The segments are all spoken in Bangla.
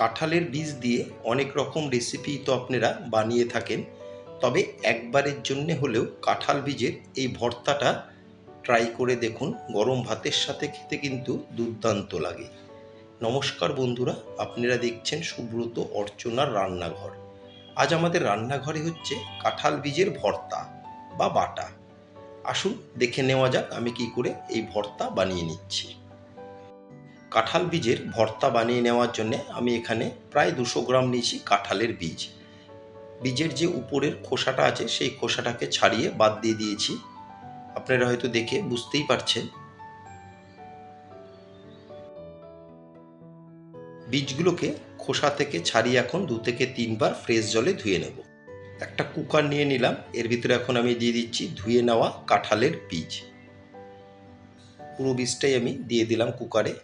কাঁঠালের বীজ দিয়ে অনেক রকম রেসিপি তো আপনারা বানিয়ে থাকেন। তবে একবারের জন্যে হলেও কাঁঠাল বীজের এই ভর্তাটা ট্রাই করে দেখুন, গরম ভাতের সাথে খেতে কিন্তু দুর্দান্ত লাগে। নমস্কার বন্ধুরা, আপনারা দেখছেন সুব্রত অর্চনার রান্নাঘর। আজ আমাদের রান্নাঘরে হচ্ছে কাঁঠাল বীজের ভর্তা বা বাটা। আসুন দেখে নেওয়া যাক আমি কি করে এই ভর্তা বানিয়ে নিচ্ছি। কাঁঠাল বীজের ভর্তা বানিয়ে নেওয়ার জন্য আমি এখানে প্রায় দুশো গ্রাম নিয়েছি কাঁঠালের বীজ। বীজের যে উপরের খোসাটা আছে, সেই খোসাটাকে ছাড়িয়ে বাদ দিয়ে দিয়েছি। আপনারা হয়তো দেখে বুঝতেই পারছেন। বীজগুলোকে খোসা থেকে ছাড়িয়ে এখন দু থেকে তিনবার ফ্রেশ জলে ধুয়ে নেব। একটা কুকার নিয়ে নিলাম, এর ভিতরে এখন আমি দিয়ে দিচ্ছি ধুয়ে নেওয়া কাঁঠালের বীজ। পুরো বীজটাই আমি দিয়ে দিলাম কুকারে।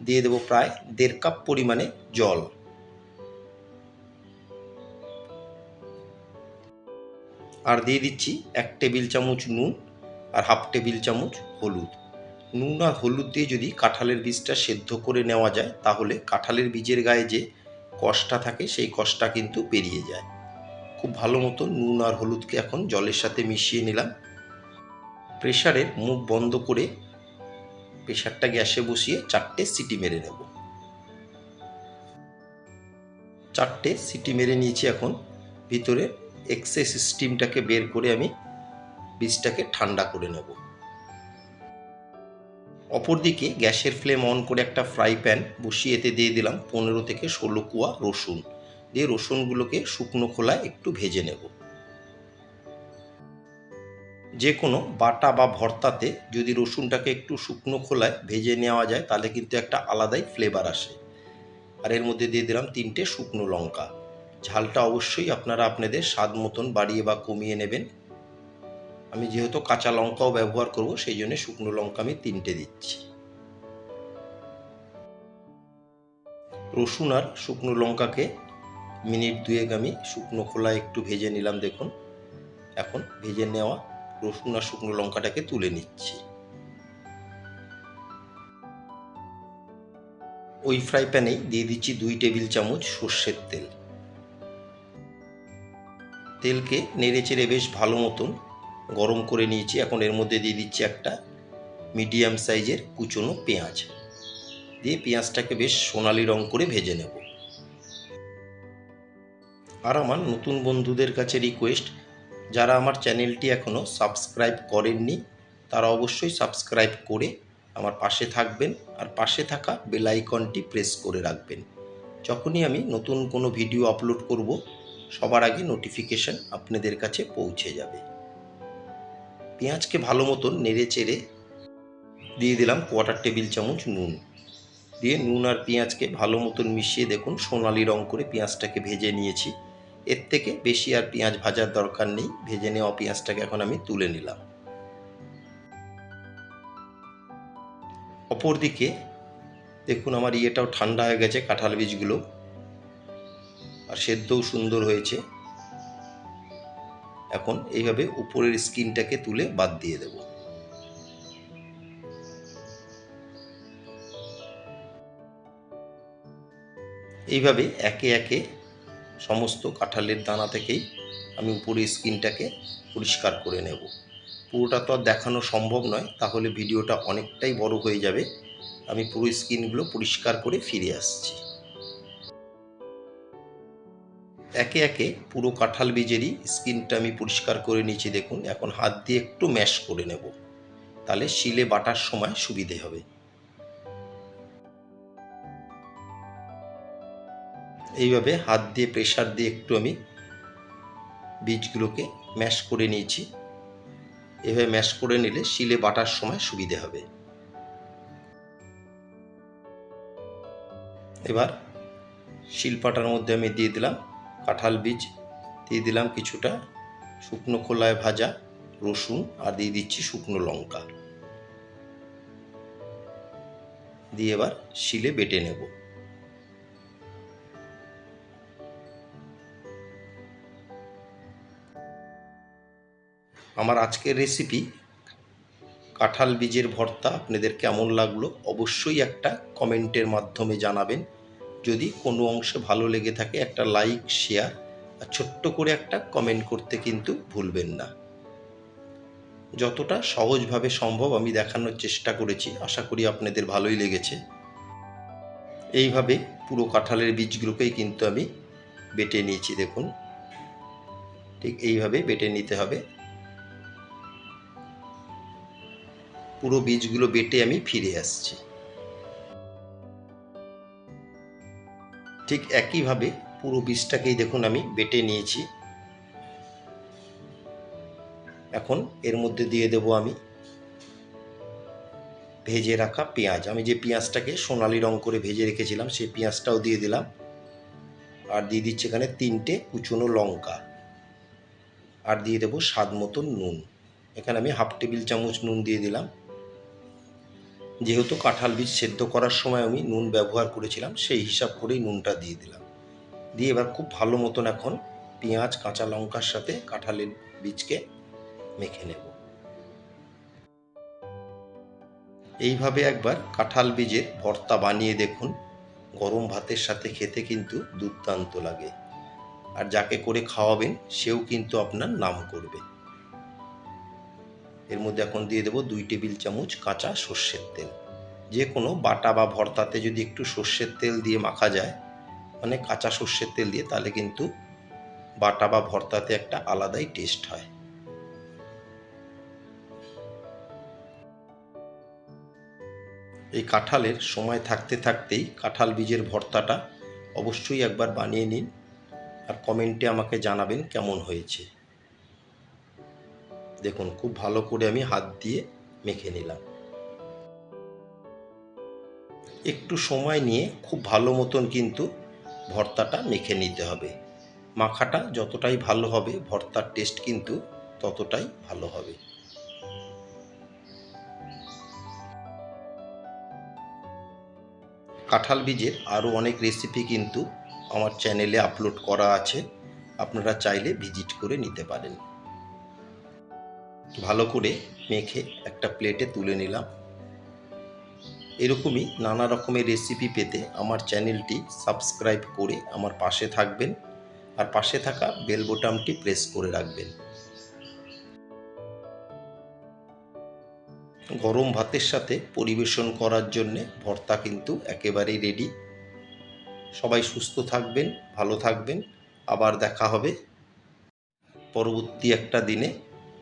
দিয়ে দেবো প্রায় দেড় কাপ পরিমাণে জল। আর দিয়ে দিচ্ছি এক টেবিল চামচ নুন আর হাফ টেবিল চামচ হলুদ। নুন আর হলুদ দিয়ে যদি কাঁঠালের বীজটা সেদ্ধ করে নেওয়া যায়, তাহলে কাঁঠালের বীজের গায়ে যে কষটা থাকে, সেই কষটা কিন্তু পেরিয়ে যায়। খুব ভালো মতো নুন আর হলুদকে এখন জলের সাথে মিশিয়ে নিলাম। প্রেশারের মুখ বন্ধ করে প্রেশারটা গ্যাসে বসিয়ে চারটে সিটি মেরে নেব। চারটে সিটি মেরে নিয়েছি এখন। ভিতরে এক্সেস স্টিমটাকে বের করে আমি বীজটাকে ঠান্ডা করে নেব। অপরদিকে গ্যাসের ফ্লেম অন করে একটা ফ্রাই প্যান বসিয়ে এতে দিয়ে দিলাম পনেরো থেকে ষোলো কুয়া রসুন। দিয়ে রসুনগুলোকে শুকনো খোলায় একটু ভেজে নেব। যে কোনো বাটা বা ভর্তাতে যদি রসুনটাকে একটু শুকনো খোলায় ভেজে নেওয়া যায়, তাহলে কিন্তু একটা আলাদাই ফ্লেভার আসে। আর এর মধ্যে দিয়ে দিলাম তিনটে শুকনো লঙ্কা। ঝালটা অবশ্যই আপনারা আপনাদের স্বাদ মতন বাড়িয়ে বা কমিয়ে নেবেন। আমি যেহেতু কাঁচা লঙ্কাও ব্যবহার করব, সেই জন্য শুকনো লঙ্কা আমি তিনটে দিচ্ছি। রসুন আর শুকনো লঙ্কাকে মিনিট দুয়েক আমি শুকনো খোলায় একটু ভেজে নিলাম, দেখুন। এখন ভেজে নেওয়া রসুন আর শুকনো লঙ্কাটাকে তুলে নিচ্ছি। ওই ফ্রাই প্যানেই দিয়ে দিচ্ছি দুই টেবিল চামচ সর্ষের তেল। তেলকে নেড়ে চেড়ে বেশ ভালো মতন গরম করে নিয়েছি। এখন এর মধ্যে দিয়ে দিচ্ছি একটা মিডিয়াম সাইজের কুচনো পেঁয়াজ। দিয়ে পেঁয়াজটাকে বেশ সোনালি রং করে ভেজে নেব। আর আমার নতুন বন্ধুদের কাছে রিকোয়েস্ট যারা আমার চ্যানেলটি এখনও সাবস্ক্রাইব করেননি, তারা অবশ্যই সাবস্ক্রাইব করে আমার পাশে থাকবেন আর পাশে থাকা বেল আইকনটি প্রেস করে রাখবেন। যখনই আমি নতুন কোনো ভিডিও আপলোড করব, সবার আগে নোটিফিকেশান আপনাদের কাছে পৌঁছে যাবে। পেঁয়াজকে ভালো মতন নেড়ে চেড়ে দিয়ে দিলাম কোয়ার্টার টেবিল চামচ নুন। দিয়ে নুন আর পেঁয়াজকে ভালো মতন মিশিয়ে দেখুন, সোনালি রং করে পেঁয়াজটাকে ভেজে নিয়েছি। এর থেকে বেশি আর পেঁয়াজ ভাজার দরকার নেই। ভেজে নেওয়া পেঁয়াজটাকে এখন আমি তুলে নিলাম। অপরদিকে দেখুন আমার ইয়েটাও ঠান্ডা হয়ে গেছে কাঁঠাল বীজগুলো। আর সেদ্ধও সুন্দর হয়েছে। এখন এইভাবে উপরের স্কিনটাকে তুলে বাদ দিয়ে দেব। এইভাবে একে একে সমস্ত কাঁঠালের দানা থেকেই আমি উপরের স্কিনটাকে পরিষ্কার করে নেব। পুরোটা তো আর দেখানো সম্ভব নয়, তাহলে ভিডিওটা অনেকটাই বড় হয়ে যাবে। আমি পুরো স্কিনগুলো পরিষ্কার করে ফিরে আসছি। একে একে পুরো কাঁঠাল বীজেরই স্কিনটা আমি পরিষ্কার করে নিয়েছি দেখুন। এখন হাত দিয়ে একটু ম্যাশ করে নেব, তাহলে শিলে বাটার সময় সুবিধে হবে। এইভাবে হাত দিয়ে প্রেশার দিয়ে একটু আমি বীজগুলোকে ম্যাশ করে নিয়েছি। এভাবে ম্যাশ করে নিলে শিলে বাটার সময় সুবিধে হবে। এবার শিলপাটার মধ্যে আমি দিয়ে দিলাম কাঁঠাল বীজ। দিয়ে দিলাম কিছুটা শুকনো খোলায় ভাজা রসুন আর দিয়ে দিচ্ছি শুকনো লঙ্কা। দিয়ে এবার শিলে বেটে নেব। আমার আজকের রেসিপি কাঁঠাল বীজের ভর্তা আপনাদের কেমন লাগল অবশ্যই একটা কমেন্টের মাধ্যমে জানাবেন। যদি কোনো অংশে ভালো লেগে থাকে একটা লাইক শেয়ার আর ছোট্ট করে একটা কমেন্ট করতে কিন্তু ভুলবেন না। যতটা সহজভাবে সম্ভব আমি দেখানোর চেষ্টা করেছি, আশা করি আপনাদের ভালোই লেগেছে। এইভাবে পুরো কাঁঠালের বীজগুলোকেই কিন্তু আমি বেটে নিয়েছি, দেখুন। ঠিক এইভাবে বেটে নিতে হবে। পুরো বীজগুলো বেটে আমি ফিরে আসছি। ঠিক একইভাবে পুরো বীজটাকেই দেখুন আমি বেটে নিয়েছি। এখন এর মধ্যে দিয়ে দেব আমি ভেজে রাখা পেঁয়াজ। আমি যে পেঁয়াজটাকে সোনালি রং করে ভেজে রেখেছিলাম, সেই পেঁয়াজটাও দিয়ে দিলাম। আর দিয়ে দিচ্ছি এখানে তিনটে কুচনো লঙ্কা। আর দিয়ে দেবো স্বাদ মতন নুন। এখানে আমি হাফ টেবিল চামচ নুন দিয়ে দিলাম। যেহেতু কাঁঠাল বীজ সেদ্ধ করার সময় আমি নুন ব্যবহার করেছিলাম, সেই হিসাব করেই নুনটা দিয়ে দিলাম। দিয়ে এবার খুব ভালো মতন এখন পেঁয়াজ, কাঁচা লঙ্কার সাথে কাঁঠালের বীজকে মেখে নেব। এইভাবে একবার কাঁঠাল বীজের ভর্তা বানিয়ে দেখুন। গরম ভাতের সাথে খেতে কিন্তু দুর্দান্ত লাগে। আর যাকে করে খাওয়াবেন, সেও কিন্তু আপনার নাম করবে। এর মধ্যে এখন দিয়ে দেবো দুই টেবিল চামচ কাঁচা সর্ষের তেল। যে কোনো বাটা বা ভর্তাতে যদি একটু সর্ষের তেল দিয়ে মাখা যায় মানে কাঁচা সর্ষের তেল দিয়ে, তাহলে কিন্তু বাটা বা ভর্তাতে একটা আলাদাই টেস্ট হয়। এই কাঁঠালের সময় থাকতে থাকতেই কাঁঠাল বীজের ভর্তাটা অবশ্যই একবার বানিয়ে নিন আর কমেন্টে আমাকে জানাবেন কেমন হয়েছে। দেখুন, খুব ভালো করে আমি হাত দিয়ে মেখে নিলাম। একটু সময় নিয়ে খুব ভালো মতন কিন্তু ভর্তাটা মেখে নিতে হবে। মাখাটা যতটাই ভালো হবে, ভর্তার টেস্ট কিন্তু ততটাই ভালো হবে। কাঁঠাল বীজের আরও অনেক রেসিপি কিন্তু আমার চ্যানেলে আপলোড করা আছে। আপনারা চাইলে ভিজিট করে নিতে পারেন। ভালো করে মেখে একটা প্লেটে তুলে নিলাম। এরকমই নানা রকমের রেসিপি পেতে আমার চ্যানেলটি সাবস্ক্রাইব করে আমার পাশে থাকবেন আর পাশে থাকা বেল বোতামটি প্রেস করে রাখবেন। গরম ভাতের সাথে পরিবেশন করার জন্যে ভর্তা কিন্তু একেবারেই রেডি সবাই সুস্থ থাকবেন, ভালো থাকবেন। আবার দেখা হবে পরবর্তী একটা দিনে।